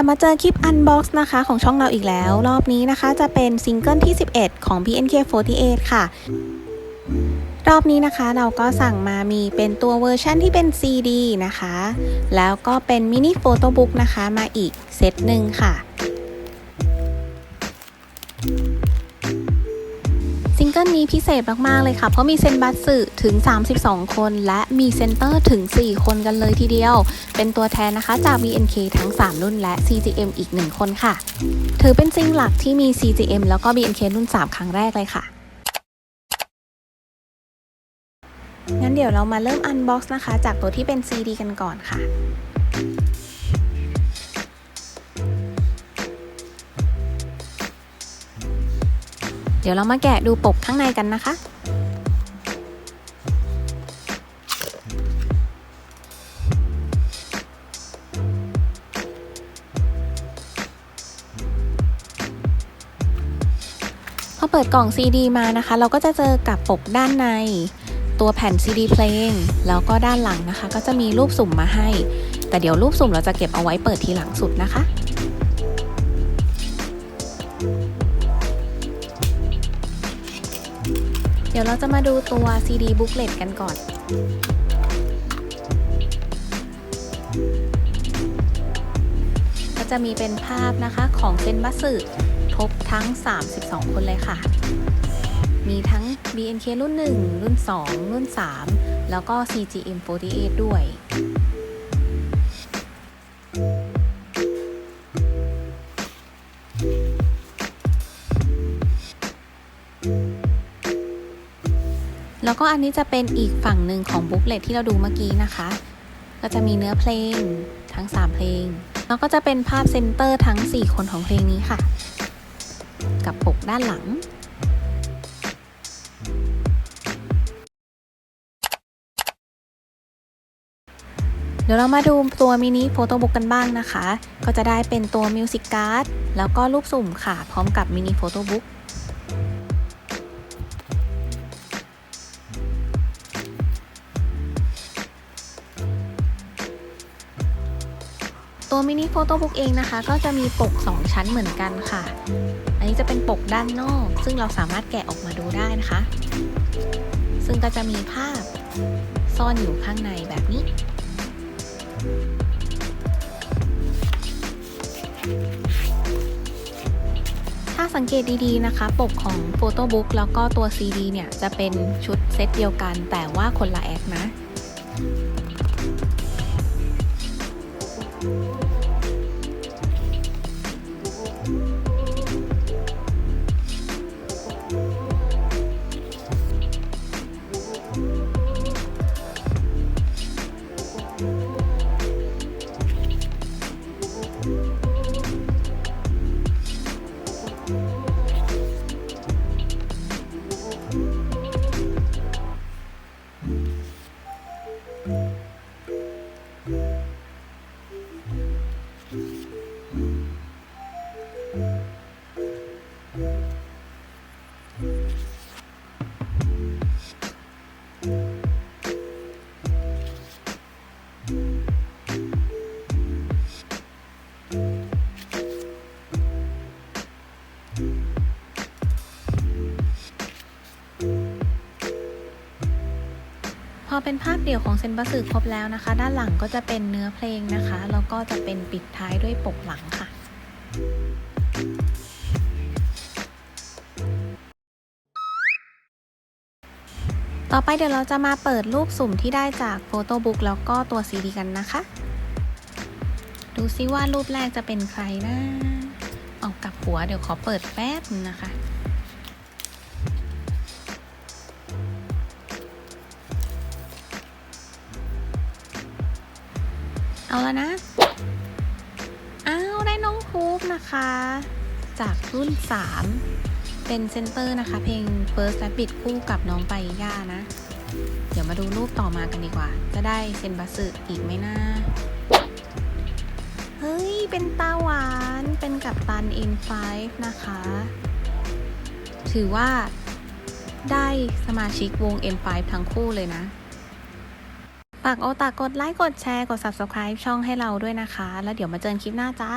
ลับมาเจอคลิป Unbox นะคะ ของช่องเราอีกแล้ว รอบนี้นะคะจะเป็นซิงเกิลที่ 11 ของ BNK48 ค่ะ รอบนี้นะคะเราก็สั่งมามีเป็นตัวเวอร์ชันที่เป็น CD นะคะ แล้วก็เป็นมินิโฟโต้บุ๊กนะคะมาอีกเซตหนึ่งค่ะ นี้พิเศษมาก ๆ เลยค่ะ เพราะมีเซนบัสสึถึง 32 คน และมีเซนเตอร์ถึง 4 คนกันเลยทีเดียว เป็นตัวแทนนะคะจาก BNK ทั้ง 3 รุ่นและ CGM อีก 1 คนค่ะ ถือเป็นซิงหลักที่มี CGM แล้วก็ BNK รุ่น 3 ครั้งแรกเลยค่ะงั้นเดี๋ยวเรามาเริ่ม Unbox นะคะ จากตัวที่เป็น CD กันก่อนค่ะ เดี๋ยวเรามาแกะดูปกข้างในกันนะคะ พอเปิดกล่อง CD มานะคะ เราก็จะเจอกับปกด้านใน ตัวแผ่น CD เพลง แล้วก็ด้านหลังนะคะ ก็จะมีรูปสุ่มมาให้ แต่เดี๋ยวรูปสุ่มเราจะเก็บเอาไว้เปิดทีหลังสุดนะคะ เดี๋ยวเราจะมาดูตัว CD booklet กันก่อน ก็จะมีเป็นภาพนะคะของเซนบัสสึทบทั้ง 32 คนเลยค่ะ มีทั้ง BNK รุ่น 1 รุ่น 2 รุ่น 3 แล้วก็ CGM48 ด้วย แล้วก็อันนี้จะเป็นอีกฝั่งหนึ่งของบุ๊กเลตที่เราดูเมื่อกี้นะคะ ก็จะมีเนื้อเพลงทั้ง 3 เพลง แล้วก็จะเป็นภาพเซนเตอร์ทั้ง 4 คนของเพลงนี้ค่ะ กับปกด้านหลังเดี๋ยวเรามาดูตัวมินิโฟโต้บุ๊กกันบ้างนะคะ ก็จะได้เป็นตัวมิวสิกการ์ดแล้วก็รูปสุ่มค่ะ พร้อมกับมินิโฟโต้บุ๊ก ตัวมินิโฟโต้บุ๊กเองนะคะ ก็จะมีปก 2 ชั้นเหมือนกันค่ะ อันนี้จะเป็นปกด้านนอก ซึ่งเราสามารถแกะออกมาดูได้นะคะ ซึ่งก็จะมีภาพซ่อนอยู่ข้างในแบบนี้ ถ้าสังเกตดีๆนะคะ ปกของโฟโต้บุ๊กแล้วก็ตัว CD เนี่ย จะเป็นชุดเซตเดียวกันแต่ว่าคนละแอคนะ พ เป็นภาพเดี่ยวของเซนบัสสึครบแล้วนะคะ ด้านหลังก็จะเป็นเนื้อเพลงนะคะ แล้วก็จะเป็นปิดท้ายด้วยปกหลังค่ะต่อไปเดี๋ยวเราจะมาเปิดรูปสุ่มที่ได้จากโฟโต้บุ๊กแล้วก็ตัวซีดีกันนะคะ ดูซิว่ารูปแรกจะเป็นใครนะ เอากลับหัวเดี๋ยวขอเปิดแป๊บนึงนะคะ เอาแล้วนะ อ้าวได้น้องฮูปนะคะ จากรุ่น 3 เป็นเซนเตอร์นะคะ เพลง First Rabbit คู่กับน้องไปย่านะ เดี๋ยวมาดูรูปต่อมากันดีกว่า จะได้เซนบัสสึอีกไหมนะเฮ้ย เป็นตาหวาน เป็นกับตัน N5 นะคะ ถือว่าได้สมาชิกวง N5 ทั้งคู่เลยนะ ฝากโอตากดไลค์กดแชร์กด Subscribe ช่องให้เราด้วยนะคะ แล้วเดี๋ยวมาเจอกันคลิปหน้าจ้า